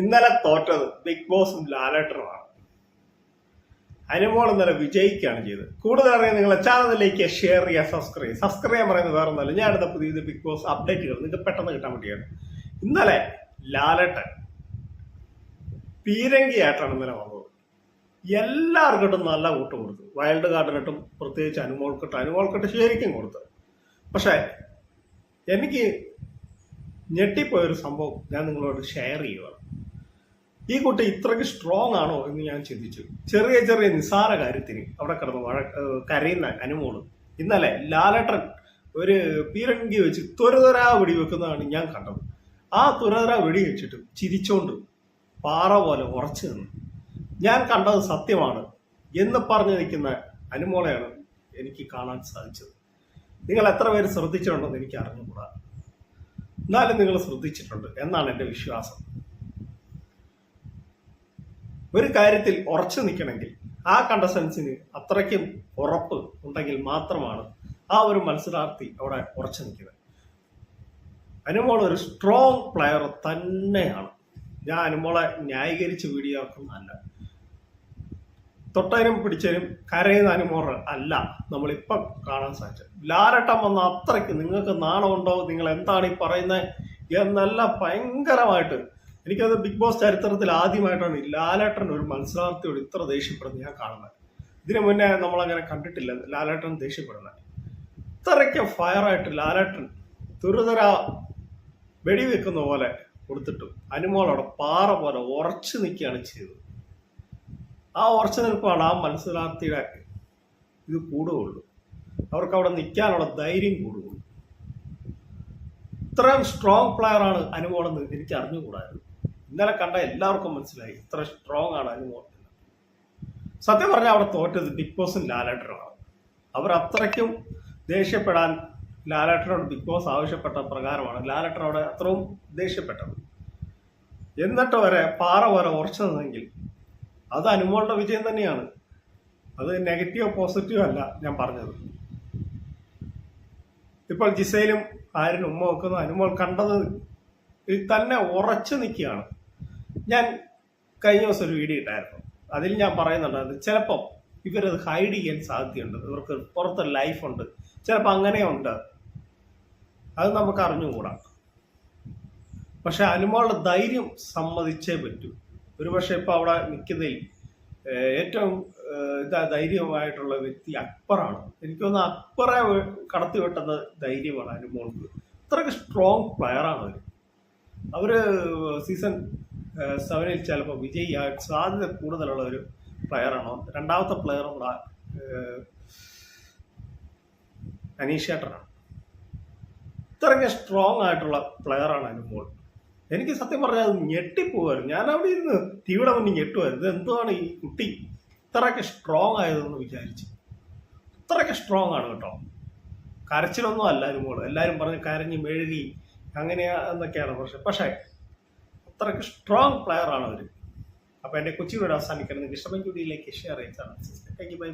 ഇന്നലെ തോറ്റത് ബിഗ് ബോസും ലാലേട്ടറുമാണ് അനുമോൾ ഇന്നലെ വിജയിക്കുകയാണ് ചെയ്തത്. കൂടുതൽ അറിയാൻ നിങ്ങളെ ചാനലിലേക്ക് ഷെയർ ചെയ്യുക സബ്സ്ക്രൈബ് സബ്സ്ക്രൈബ് ചെയ്യാൻ പറയുന്നത് വേറെ ഒന്നല്ല ഞാൻ അടുത്ത പുതിയ ബിഗ് ബോസ് അപ്ഡേറ്റുകൾ നിങ്ങൾക്ക് പെട്ടെന്ന് കിട്ടാൻ വേണ്ടിയാണ്. ഇന്നലെ ലാലേട്ടൻ പീരങ്കിയായിട്ടാണ് ഇന്നലെ വന്നത്. എല്ലാവർക്കിട്ടും നല്ല കൂട്ട് കൊടുത്തു. വൈൽഡ് കാർഡിനിട്ടും പ്രത്യേകിച്ച് അനുമോൾക്കിട്ട് അനുമോൾക്കിട്ട് ശരിക്കും കൊടുത്തു. പക്ഷേ എനിക്ക് ഞെട്ടിപ്പോയൊരു സംഭവം ഞാൻ നിങ്ങളോട് ഷെയർ ചെയ്യുകയാണ് ഈ കുട്ടി ഇത്രയ്ക്ക് സ്ട്രോങ് ആണോ എന്ന് ഞാൻ ചിന്തിച്ചു. ചെറിയ ചെറിയ നിസ്സാര കാര്യത്തിന് അവിടെ കിടന്ന് വഴ കരയുന്ന അനുമോൾ. ഇന്നലെ ലാലട്ടൻ ഒരു പീരങ്കി വെച്ച് തുരതുരാ വെടി വെക്കുന്നതാണ് ഞാൻ കണ്ടത്. ആ തുരതുരാ വെടി വെച്ചിട്ട് ചിരിച്ചോണ്ട് പാറ പോലെ ഉറച്ചു നിന്നു. ഞാൻ കണ്ടത് സത്യമാണ് എന്ന് പറഞ്ഞു നിൽക്കുന്ന അനുമോളെയാണ് എനിക്ക് കാണാൻ സാധിച്ചത്. നിങ്ങൾ എത്ര പേര് ശ്രദ്ധിച്ചിട്ടുണ്ടെന്ന് എനിക്ക് അറിഞ്ഞുകൂടാ. എന്നാലും നിങ്ങൾ ശ്രദ്ധിച്ചിട്ടുണ്ട് എന്നാണ് എന്റെ വിശ്വാസം. ഒരു കാര്യത്തിൽ ഉറച്ചു നിൽക്കണമെങ്കിൽ ആ കണ്ടസ്റ്റൻസിന് അത്രയ്ക്കും ഉറപ്പ് ഉണ്ടെങ്കിൽ മാത്രമാണ് ആ ഒരു മത്സരാർത്ഥി അവിടെ ഉറച്ചു നിൽക്കുന്നത്. അനുമോൾ ഒരു സ്ട്രോങ് പ്ലെയർ തന്നെയാണ്. ഞാൻ അനുമോളെ ന്യായീകരിച്ച് അല്ല. തൊട്ടതിനും പിടിച്ചതിനും കരയുന്ന അനുമോൾ അല്ല നമ്മളിപ്പം കാണാൻ സാധിച്ചത്. ലാരട്ടം വന്ന അത്രയ്ക്ക് നിങ്ങൾക്ക് നാണമുണ്ടോ? നിങ്ങൾ എന്താണ് ഈ പറയുന്നത്? എന്നല്ല ഭയങ്കരമായിട്ട് എനിക്കത് ബിഗ് ബോസ് ചരിത്രത്തിൽ ആദ്യമായിട്ടാണ് ലാലേട്ടൻ ഒരു മത്സരാർത്ഥിയോട് ഇത്ര ദേഷ്യപ്പെടുന്നത് ഞാൻ കാണുന്നത്. ഇതിനു മുന്നേ നമ്മളങ്ങനെ കണ്ടിട്ടില്ല ലാലേട്ടൻ ദേഷ്യപ്പെടുന്നത്. ഇത്രയ്ക്ക് ഫയറായിട്ട് ലാലേട്ടൻ തുരുതര വെടിവെക്കുന്ന പോലെ കൊടുത്തിട്ടും. അനുമോളോടെ പാറ പോലെ ഉറച്ചു നിൽക്കുകയാണ് ചെയ്തത്. ആ ഉറച്ചു നിൽപ്പാണ് ആ മത്സരാർത്ഥിയുടെ ഇത് കൂടുകയുള്ളൂ. അവർക്ക് അവിടെ നിൽക്കാനുള്ള ധൈര്യം കൂടുകയുള്ളൂ. ഇത്രയും സ്ട്രോങ് പ്ലെയർ ആണ് അനുമോളെന്ന് എനിക്ക് അറിഞ്ഞുകൂടായിരുന്നു. ഇന്നലെ കണ്ട എല്ലാവർക്കും മനസ്സിലായി. ഇത്ര സ്ട്രോങ് ആണ് അതിന്. സത്യം പറഞ്ഞാൽ അവിടെ തോറ്റത് ബിഗ് ബോസും ലാലേട്ടനുമാണ് അവർ അത്രയ്ക്കും ദേഷ്യപ്പെടാൻ ലാലേട്ടനോട് ബിഗ് ബോസ് ആവശ്യപ്പെട്ട പ്രകാരമാണ് ലാലേട്ടൻ അവിടെ അത്രയും ദേഷ്യപ്പെട്ടത്. എന്നിട്ട് വരെ പാറ വരെ ഉറച്ചു നിന്നെങ്കിൽ അത് അനുമോളുടെ വിജയം തന്നെയാണ്. അത് നെഗറ്റീവോ പോസിറ്റീവോ അല്ല ഞാൻ പറഞ്ഞത്. ഇപ്പോൾ ജിസയിലും ആരും ഉമ്മ വെക്കുന്ന അനുമോൾ കണ്ടത് തന്നെ ഉറച്ചു നിൽക്കുകയാണ്. ഞാൻ കഴിഞ്ഞ ദിവസം ഒരു വീഡിയോ ഇട്ടായിരുന്നു. അതിൽ ഞാൻ പറയുന്നുണ്ട് ചിലപ്പം ഇവരത് ഹൈഡ് ചെയ്യാൻ സാധ്യതയുണ്ട്. ഇവർക്ക് പുറത്ത് ലൈഫുണ്ട് ചിലപ്പോൾ അങ്ങനെയുണ്ട് അത് നമുക്ക് അറിഞ്ഞുകൂടാ. പക്ഷെ അനുമോളുടെ ധൈര്യം സമ്മതിച്ചേ പറ്റൂ. ഒരുപക്ഷെ ഇപ്പോൾ അവിടെ നിൽക്കുന്നതിൽ ഏറ്റവും ഇതാ ധൈര്യമായിട്ടുള്ള വ്യക്തി അക്ബറാണ്. എനിക്കൊന്ന് അക്ബറെ കടത്തി വെട്ടുന്ന ധൈര്യമാണ് അനുമോൾക്ക്. അത്രയ്ക്ക് സ്ട്രോങ് പ്ലെയറാണ് അവർ അവർ. സീസൺ സെവനിൽ ചിലപ്പോൾ വിജയിയാൻ സാധ്യത കൂടുതലുള്ള ഒരു പ്ലെയറാണ് രണ്ടാമത്തെ പ്ലെയറും കൂടെ അനീഷേട്ടറാണ് ഇത്രയ്ക്ക് സ്ട്രോങ് ആയിട്ടുള്ള പ്ലെയറാണ് അനുമോൾ എനിക്ക് സത്യം പറഞ്ഞാൽ അത് ഞെട്ടിപ്പോവായിരുന്നു. ഞാൻ അവിടെ ഇരുന്ന് തീവിടെ മുന്നിൽ ഞെട്ടുമായിരുന്നു എന്തുവാണ് ഈ കുട്ടി? ഇത്രയ്ക്ക് സ്ട്രോങ് ആയതെന്ന് വിചാരിച്ചു. ഇത്രയ്ക്ക് സ്ട്രോങ് ആണ് കേട്ടോ. കരച്ചിലൊന്നും അല്ല അനുമോൾ എല്ലാവരും പറഞ്ഞ് കരഞ്ഞ് മെഴുകി അങ്ങനെയാ എന്നൊക്കെയാണ് പക്ഷെ പക്ഷേ അത്രയ്ക്ക് സ്ട്രോങ് പ്ലെയർ ആണ് അവർ അപ്പോൾ എന്റെ അവസാനിക്കണം. നിങ്ങൾക്ക് ഇഷ്ടമെങ്കിൽ വീഡിയോയിലേക്ക് ഷെയർ ചെയ്താണ് താങ്ക് യു ബൈ